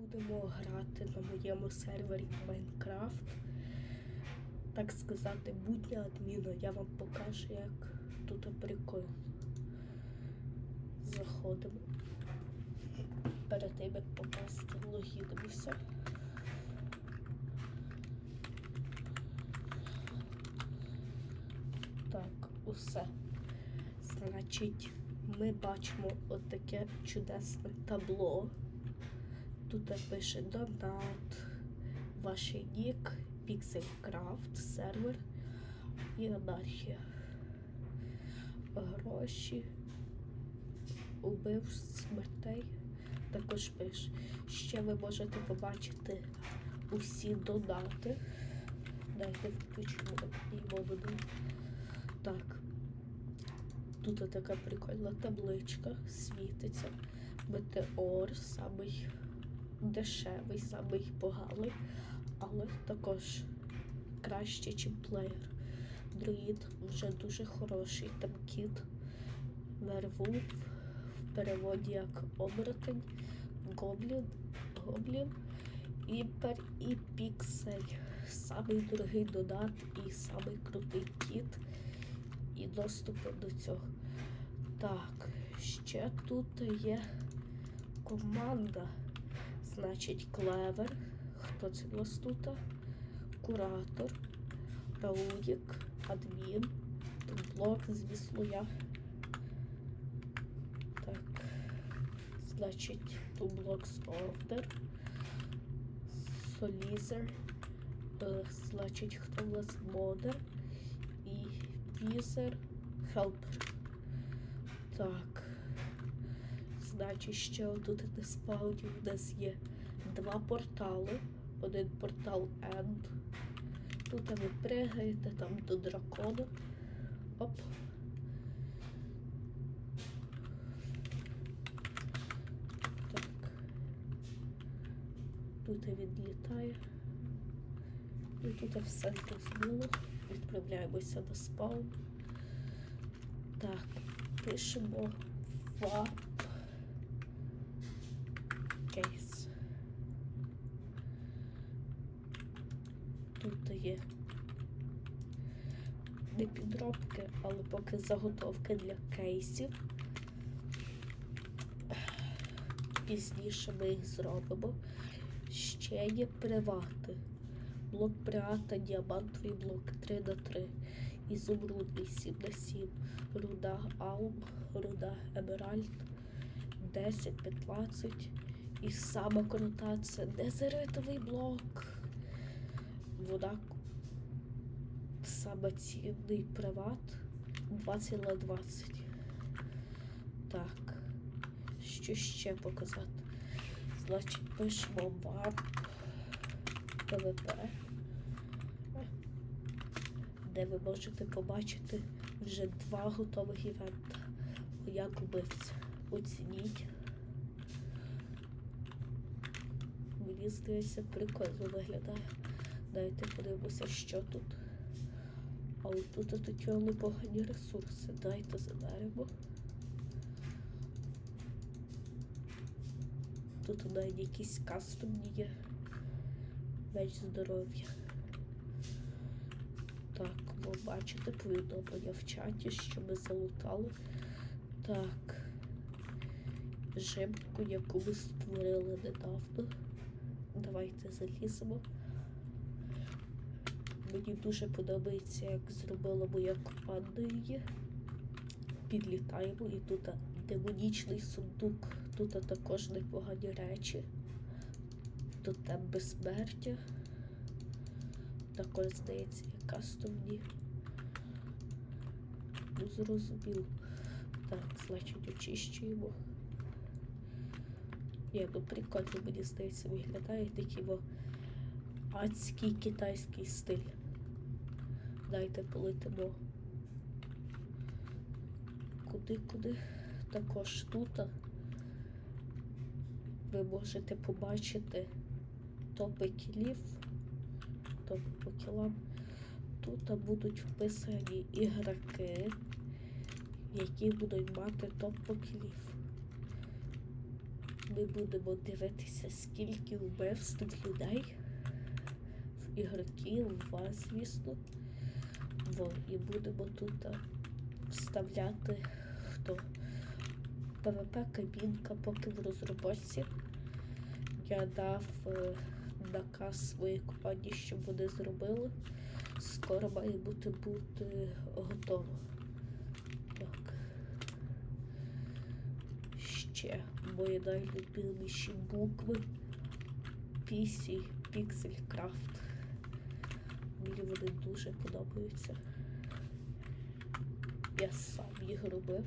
будемо грати на моєму сервері Майнкрафт. Так сказати, будня адміна. Я вам покажу, як тут прикольно. Заходимо. Перед тим, як попасти, логінимося. Так, усе. Значить, ми бачимо отаке чудесне табло. Тут пише донат, ваш нік, Pixelcraft, сервер і анархія. Гроші, убивств, смертей. Також пише. Ще ви можете побачити усі донати. Дайте включимо і воду. Так. Тут така прикольна табличка, світиться. Метеор, самий дешевий, самий поганий, але також краще, ніж плеєр. Друїд вже дуже хороший. Там кіт, вервулф, в переводі як оборотень, гоблін, гоблін, іпер і піксель. Самий дорогий донат і самий крутий кіт і доступу до цього. Так, ще тут є команда. Значить, клевер. Хто це у нас тут? Куратор, Раудік, адмін, блок, звісно, я. Так, значить, Тублокс Ордер, Солізер, е, значить, хто у нас модер і візер, хелпер. Так. Значить, ще тут на спауні у нас є два портали. Один портал End. Тут ви пригаєте там до дракону. Оп. Так. Тут відлітає. І тут все зрозуміло. Відправляємося до спаун. Так, пишемо вап кейс. Тут є не підробки, але поки заготовки для кейсів. Пізніше ми їх зробимо. Ще є привати. Блок привата, діамантовий блок 3 на 3 ізумрудний 7 на 7 руда Алм, руда Емеральд 10-15. І сама це дезеритовий блок. Вода саме цінний приват 20 на 20. Так, що ще показати? Значить, пишемо варп ПВП, де ви можете побачити вже два готових івента. Як убивця. Оцініть. Мені здається, прикольно виглядає. Дайте подивимося, що тут. Але тут такі непогані ресурси. Дайте заберемо. Тут навіть якісь кастомні є. Меч здоров'я. Так, ви бачите повідомлення в чаті, що ми залутали. Так. Жимку, яку ми створили недавно. Давайте заліземо. Мені дуже подобається, як зробила моя команда її. Підлітаємо і тут демонічний сундук. Тут також непогані речі. Тут там безсмертя. Також, здається, є кастомні. Ну, зрозуміло. Так, значить, очищуємо. Ну прикольно, мені здається, виглядає такий бо адський китайський стиль. Дайте полетимо. Куди, куди? Також тут ви можете побачити топи кілів, топи по кілам. Тут будуть вписані ігроки, які будуть мати топ по кілів. Ми будемо дивитися, скільки вбивств людей, в ігроків, вас, звісно. Во, і будемо тут вставляти хто. ПВП кабінка, поки в розробці. Я дав е, наказ своїй команді, щоб вони зробили. Скоро має бути бути готово. Так. Ще мої найлюбиміші букви. PC Pixel Craft. Мені вони дуже подобаються. Я сам їх робив.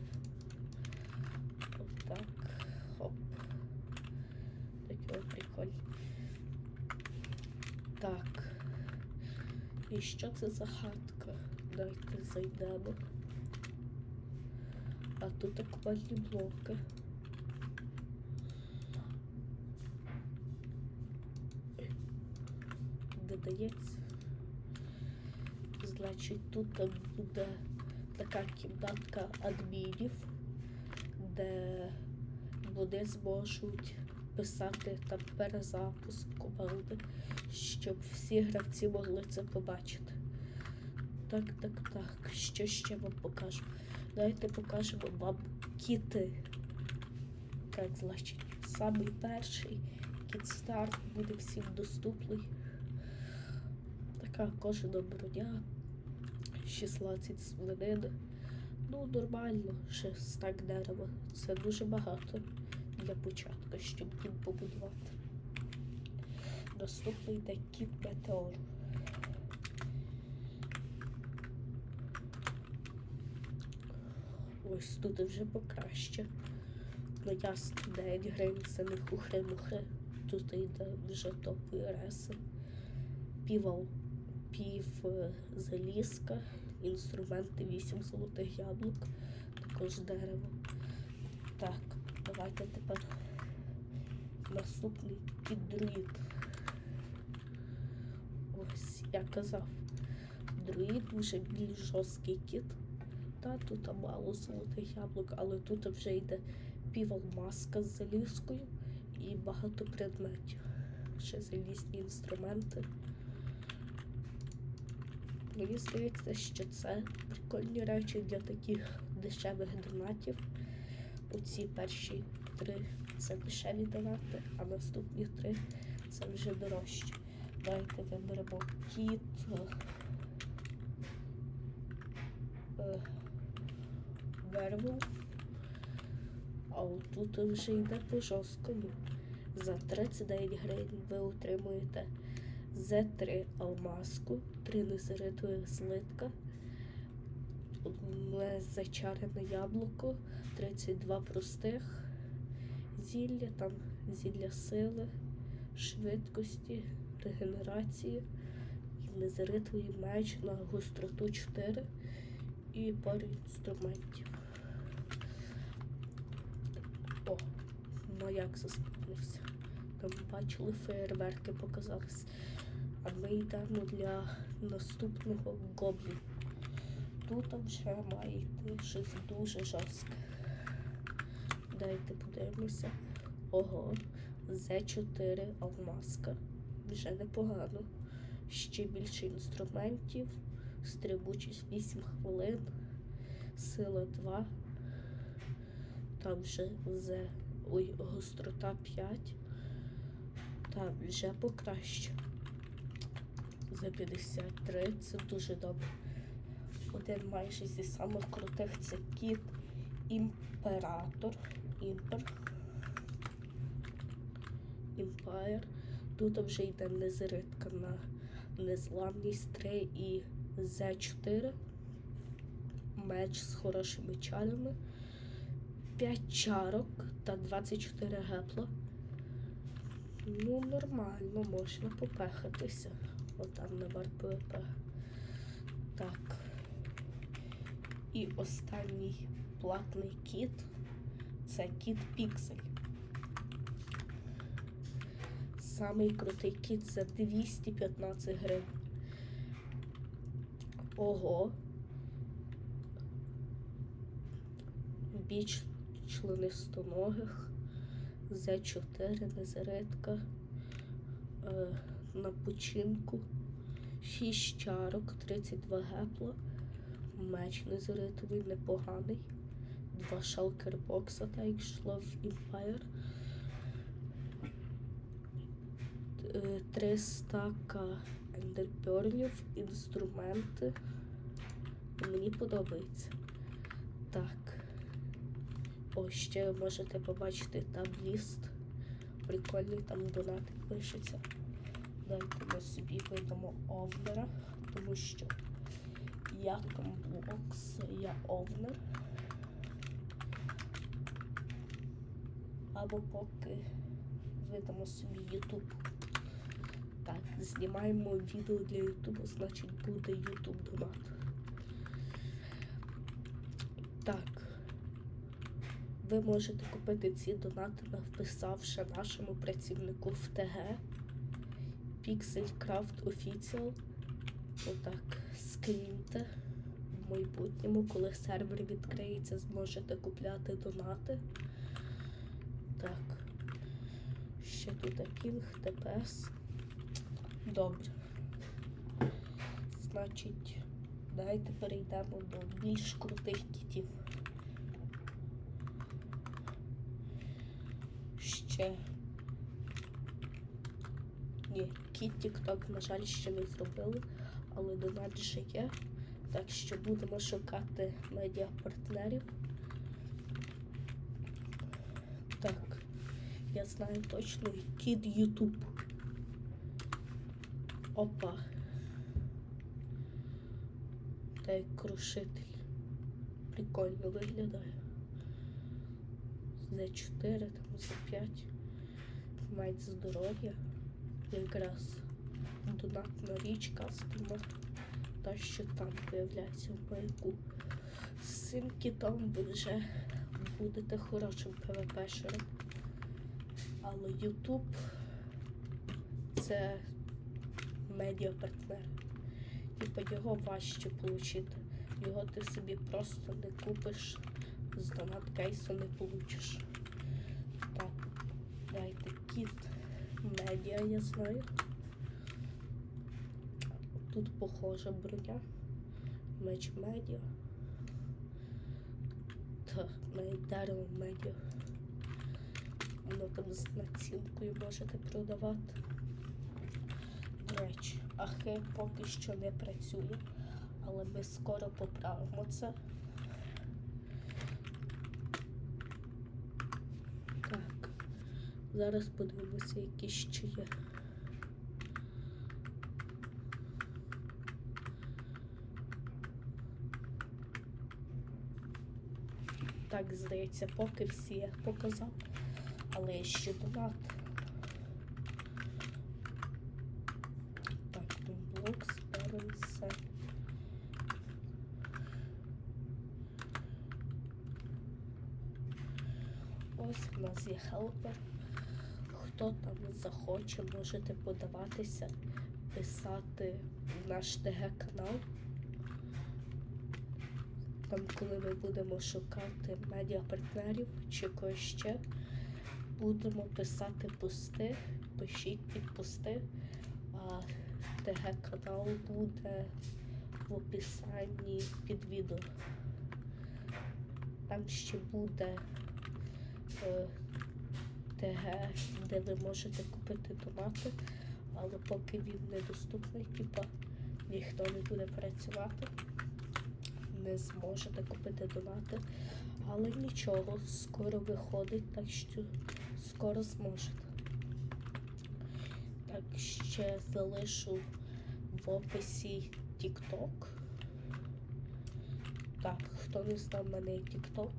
Отак. Хоп. Таке прикольно. Так. І що це за хатка? Давайте зайдемо. А тут аквальні блоки. Додається. Значить, тут буде така кімнатка адмінів, де вони зможуть писати там перезапуск команди, щоб всі гравці могли це побачити. Так, так, так. Що ще вам покажу? Давайте покажемо вам кіти. Так, значить, самий перший кіт старт буде всім доступний. Така кожена броня, 16 свинин. Ну, нормально, ще стак дерева. Це дуже багато для початку, щоб кіт побудувати. Наступний йде кіт метеор. Ось тут вже покраще. Ну ясно, 9 гривень це не хухри-мухри. Тут йде вже топові реси. Півал, пів е, залізка, інструменти 8 золотих яблук, також дерево. Так, давайте тепер наступний піддруїд. Ось, я казав, друїд вже більш жорсткий кіт. Та тут мало золотих яблук, але тут вже йде півалмазка з залізкою і багато предметів. Ще залізні інструменти. Мені здається, що це прикольні речі для таких дешевих донатів. Оці перші три це дешеві донати, а наступні три це вже дорожчі. Давайте виберемо кіт. е, Werewolf. А отут вже йде по жорсткому. За 39 гривень ви отримуєте Z3 алмазку, 3 незаритових злитка, одне зачарене яблуко, 32 простих зілля, там зілля сили, швидкості, регенерації, і меч на гостроту 4 і пару інструментів. О, маяк заспавнився. Там бачили феєрверки показались. А ми йдемо для наступного гоблі. Тут вже має йти щось дуже жорстке. Дайте подивимося. Ого, З4 алмазка. Вже непогано. Ще більше інструментів. Стрибучість 8 хвилин. Сила 2. Там вже з ой, гострота 5. Там вже покраще. За 53 це дуже добре. Один майже зі самих крутих це кіт імператор. Імпер. Імпайр. Тут вже йде незритка на незламність 3 і З4. Меч з хорошими чарами. 5 чарок та 24 гепла. Ну, нормально, можна попехатися. Отам на бар ПВП. Так. І останній платний кіт це кіт Піксель. Самий крутий кіт за 215 гривень. Ого. Біч членистоногих З4, незаритка. Е, на починку. 6 чарок, 32 гепла. Меч незаритовий, непоганий. Два шалкербокса, так як йшло в Empire. Е, Три стака ендерперлів, інструменти. Мені подобається. Так. О, ще можете побачити табліст. Прикольний там донати пишеться. Дайте ми собі видамо овнера, тому що я комблокс, я овнер. Або поки видамо собі Ютуб. Так, знімаємо відео для Ютубу, значить буде Ютуб донат. Так. Ви можете купити ці донати, написавши нашому працівнику в ТГ Pixelcraft Official. Отак, скріньте. В майбутньому, коли сервер відкриється, зможете купляти донати. Так. Ще тут пінг, ТПС. Добре. Значить, давайте перейдемо до більш крутих кітів. Ще. Кіт TikTok, на жаль, ще не зробили, але донат вже є. Так що будемо шукати медіапартнерів. Так, я знаю точно кіт Ютуб. Опа. Та як крушитель. Прикольно виглядає. За 4, там за 5. Мають здоров'я. Якраз донатна річ кастомер. Та що там появляється в маяку. З цим кітом ви вже будете хорошим ПВПшером. Але Ютуб це медіапартнер. Типа його важче отримати. Його ти собі просто не купиш, з донат кейсу не получиш. Так, дайте кіт медіа, я знаю. Тут похожа броня. Меч медіа. Та навіть дерево медіа. Воно там з націнкою можете продавати. До речі, ахи поки що не працює, але ми скоро поправимо це. Так, зараз подивимося, які ще є. Так, здається, поки всі я показав, але ще донат. Так, блок спереться. Ось в нас є хелпер. Хто там захоче, можете подаватися, писати в наш ТГ-канал. Там, коли ми будемо шукати медіапартнерів чи когось ще, будемо писати пости, пишіть під пости, а ТГ-канал буде в описанні під відео. Там ще буде е, ТГ, де ви можете купити томати, але поки він недоступний, типа ніхто не буде працювати не зможете купити донати. Але нічого, скоро виходить, так що скоро зможете. Так, ще залишу в описі TikTok. Так, хто не знав мене TikTok,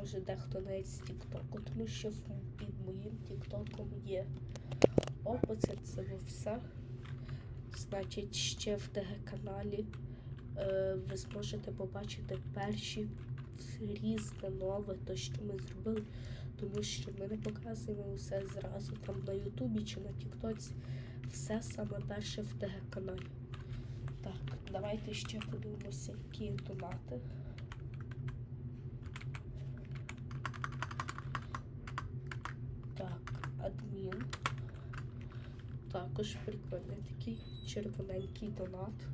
може дехто навіть з TikTok, тому що під моїм TikTok є описи, це все. Значить, ще в ТГ-каналі е, ви зможете побачити перші різне нове, то що ми зробили, тому що ми не показуємо все зразу там на Ютубі чи на Тіктоці. Все саме перше в ТГ-каналі. Так, давайте ще подивимося, які донати. Також прикольний такий червоненький донат.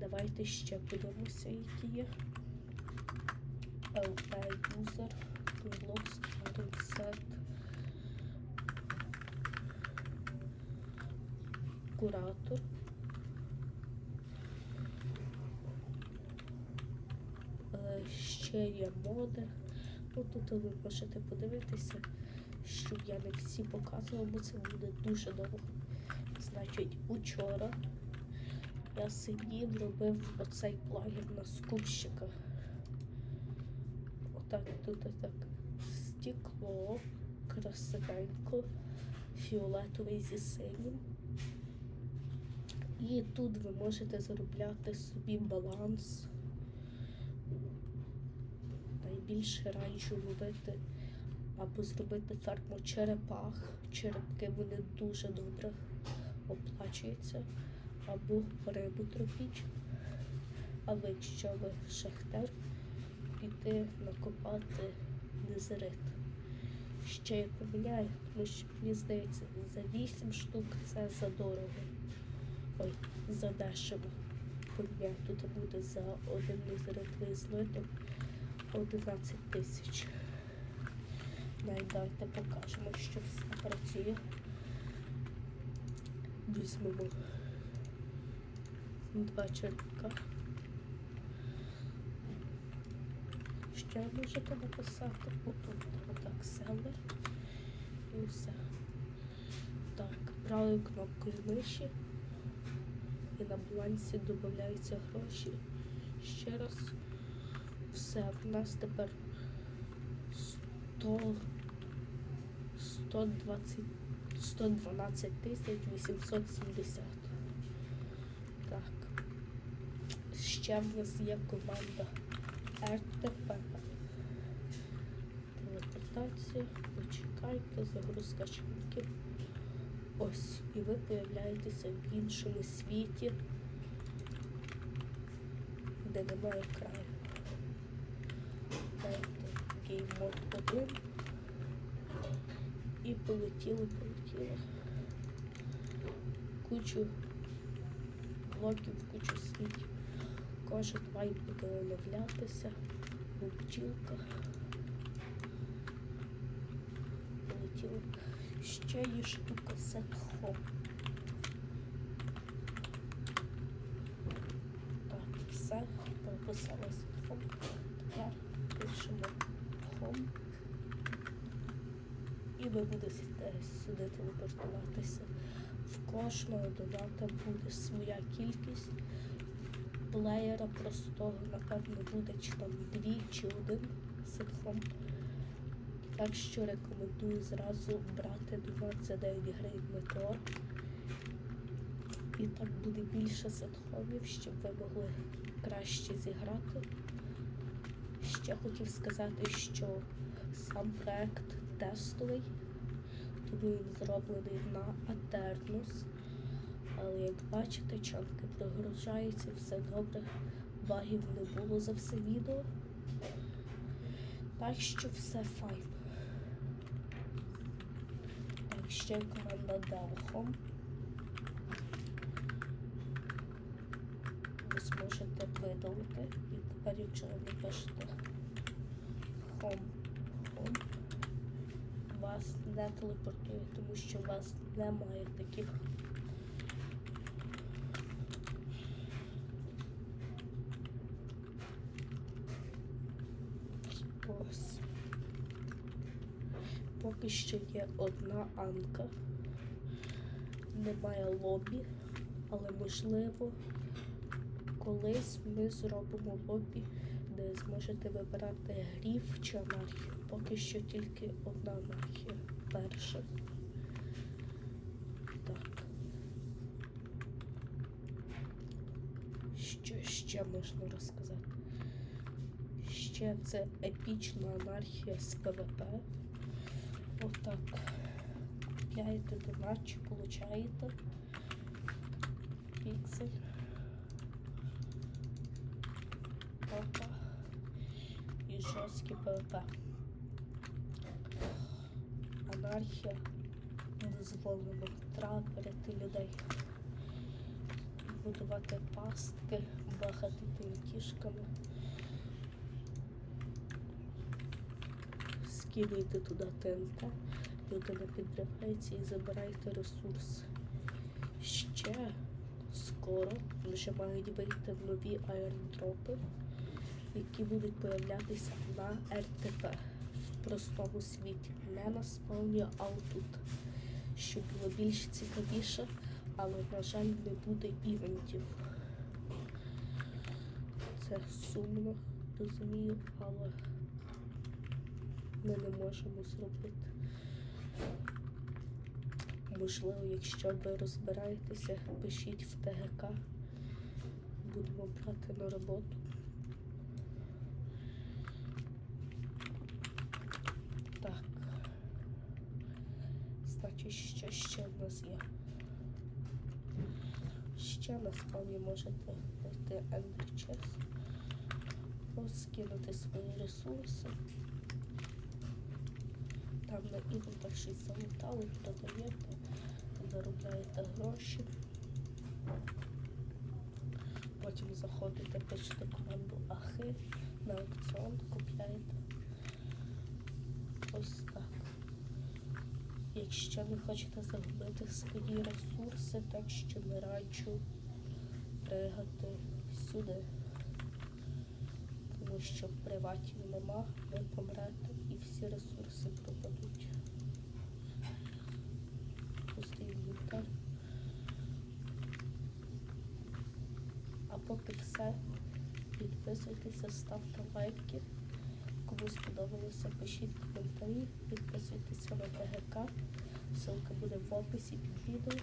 Давайте ще подивимося, які є. LP User, Unlock Starting Set. Куратор. Е, Ще є моди. Ну, тут ви можете подивитися, щоб я не всі показував, бо це буде дуже довго. Значить, учора я сидів, робив оцей плагін на скупщика. Отак, тут отак. Стекло, красивенько, фіолетовий зі синім. І тут ви можете заробляти собі баланс. Найбільше раджу ловити або зробити ферму черепах. Черепки вони дуже добре оплачуються. Або рибу тропіть. Але якщо ви шахтар, піти накопати дезерит. Ще я поміняю, тому що мені здається, за 8 штук це задорого. Ой, за дешево. Поміняю, тут буде за один дезерит злиток 11 тисяч. Найдайте покажемо, що все працює. Візьмемо два черв'яка. Ще можете написати отак селер і все. Так, правою кнопкою миші і на балансі додаються гроші. Ще раз. Все, в нас тепер 100, 120, 112 тисяч 870. Так. Ще в нас є команда РТП. Телепортація, почекайте, загрузка членків. Ось, і ви появляєтеся в іншому світі, де немає краю. Дайте Mode 1 і полетіли, полетіли. Кучу блоків, кучу світів. Кожен вайп буде оновлятися. Бджілка. Полетіли. Ще є штука сетхом. Так, все, прописала сетхом. Тепер пишемо home. І ви будете сюди телепортуватися. В кожного доната буде своя кількість. Плеєра простого, напевно, буде чи там дві чи один ситхом. Так що рекомендую зразу брати 29 гривень метро. І так буде більше сетхомів, щоб ви могли краще зіграти. Ще хотів сказати, що сам проект тестовий, тому він зроблений на Атernus. Але як бачите, чанки прогружаються, все добре, багів не було за все відео. Так що все файно. Так, ще команда Delhom. Ви зможете видалити. І тепер, якщо ви напишете Home, Home, вас не телепортує, тому що у вас немає таких. Поки що є одна анка. Немає лобі, але можливо колись ми зробимо лобі, де зможете вибирати гріф чи анархію. Поки що тільки одна анархія. Перша. Так. Що ще можна розказати? Ще це епічна анархія з ПВП. Отак. Купляєте донат чи получаєте піксель. Опа. Жорсткий ПВП. Анархія. Дозволено трапити людей, будувати пастки, бахати тим Скидайте туди ТНТ, людина підривається і забирайте ресурси. Ще скоро вже мають вийти нові аеродропи, які будуть появлятися на РТП в простому світі, не на спавні, а отут. Щоб було більш цікавіше, але, на жаль, не буде івентів. Це сумно, розумію, але ми не можемо зробити. Можливо, якщо ви розбираєтеся, пишіть в ТГК. Будемо брати на роботу. Так. Значить, що ще в нас є? Ще насправді можете знайти Ender розкинути свої ресурси. Там на івентах щось залутали, продаєте, заробляєте гроші. Потім заходите, пишете команду Ахи на аукціон, купляєте. Ось так. Якщо не хочете загубити свої ресурси, так що не раджу пригати сюди. Тому що приватів нема, ви помрете і всі ресурси пропадуть. Пустий інвентар. А поки все, підписуйтеся, ставте лайки. Кому сподобалося, пишіть коментарі, підписуйтеся на ТГК. Ссылка буде в описі під відео.